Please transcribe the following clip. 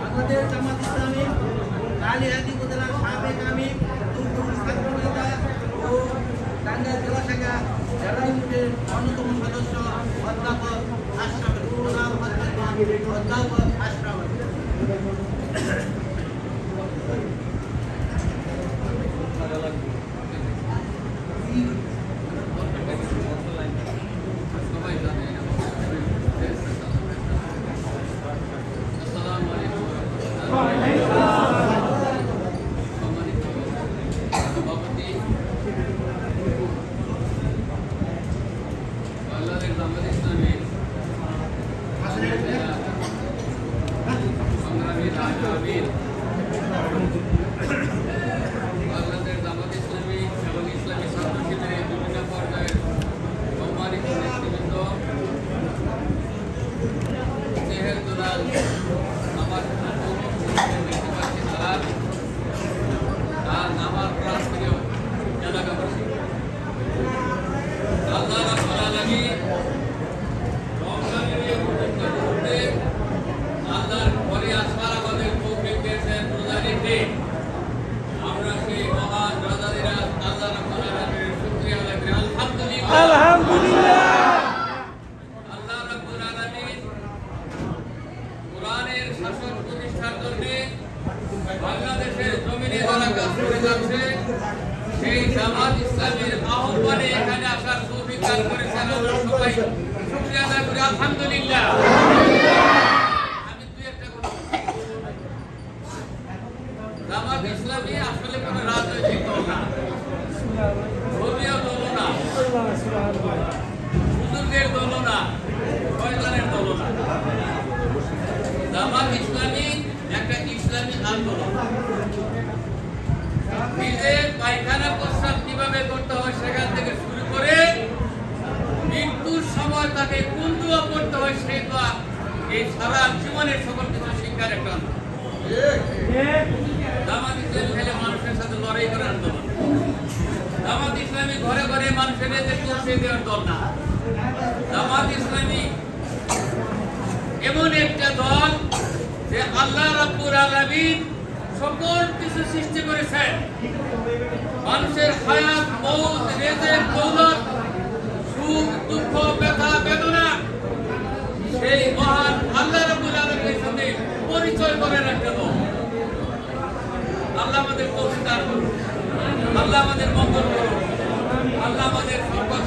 বাংলাদেশ জামাত ইসলামী কালিহাতি উপজেলার সাবেক নেতা ও টাঙ্গাইল জেলা শাখা জেলা ইউনিটের অন্যতম সদস্য অধ্যাপক আশরাফ আলী। পুরো নাম হচ্ছে অধ্যাপক বাংলাদেশ জামাত ইসলামের সংগ্রামী রাজ আমির বাংলাদেশ জামাত ইসলামী এবং ইসলামী ছাত্র শিবিরের বিভিন্ন পর্যায়ের সম্মানিত নেতৃবৃন্দ দেহের দুলাল আমার দেখতে পাচ্ছি তারা আর আমার প্রান্তীয় এলাকাবাসী আল্লাহ রাব্বুল আলামিন রমজানের এই পবিত্র মুহূর্তে আল্লাহর ঘরে আসবার আমাদের তৌফিক দিয়েছেন রোজা রেখে আমরা সেই মহান রাজাদিরা আল্লাহ রাব্বুল আলামিনের শুকরিয়া আদায় করি আলহামদুলিল্লাহ আলহামদুলিল্লাহ আল্লাহ রাব্বুল আলামিন কোরআনের শাসন প্রতিষ্ঠার জন্য বাংলাদেশের জমিনে যারা কাজ করে যাচ্ছে। সেই জামাত ইসলামের আহ্বানে এখানে আসার তৌফিক দান করেছেন আমরা সবাই। শুকরিয়া আদায় করি, আলহামদুলিল্লাহ। আমি দুই একটা কথা জামাত ইসলামী আসলে কোনো রাজনৈতিক দল না। ধর্মীয় দল না হুজুরদের দল না শয়তানের দল না জামাত ইসলামী একটা ইসলামী আন্দোলন। নিজের পায়খানা প্রস্রাব কীভাবে করতে হয় সেখান থেকে শুরু করে মৃত্যুর সময় তাকে কোন দোয়া করতে হয় সেই এই সারা জীবনের সকল কিছু শিক্ষার একটা। জামাত ইসলামী খেলে মানুষের সাথে লড়াই করার আন্দোলন। জামাত ইসলামী ঘরে ঘরে মানুষের পৌঁছে দেওয়ার দল না জামাত ইসলামী এমন একটা দল আল্লাহ রাব্বুল আলামিন সকল কিছু সৃষ্টি করেছেন। মানুষের হায়াত, মৌত রেজের দৌলত, সুখ, দুঃখ, ব্যথা, বেদনা, সেই মহান আল্লাহ রাব্বুল আলামিনের সাথে পরিচয় করে রাখতে হবে। আল্লাহ আমাদের তৌফিক দান করুন। আল্লাহ আমাদের মঙ্গল করুন। আল্লাহ আমাদের সম্পদ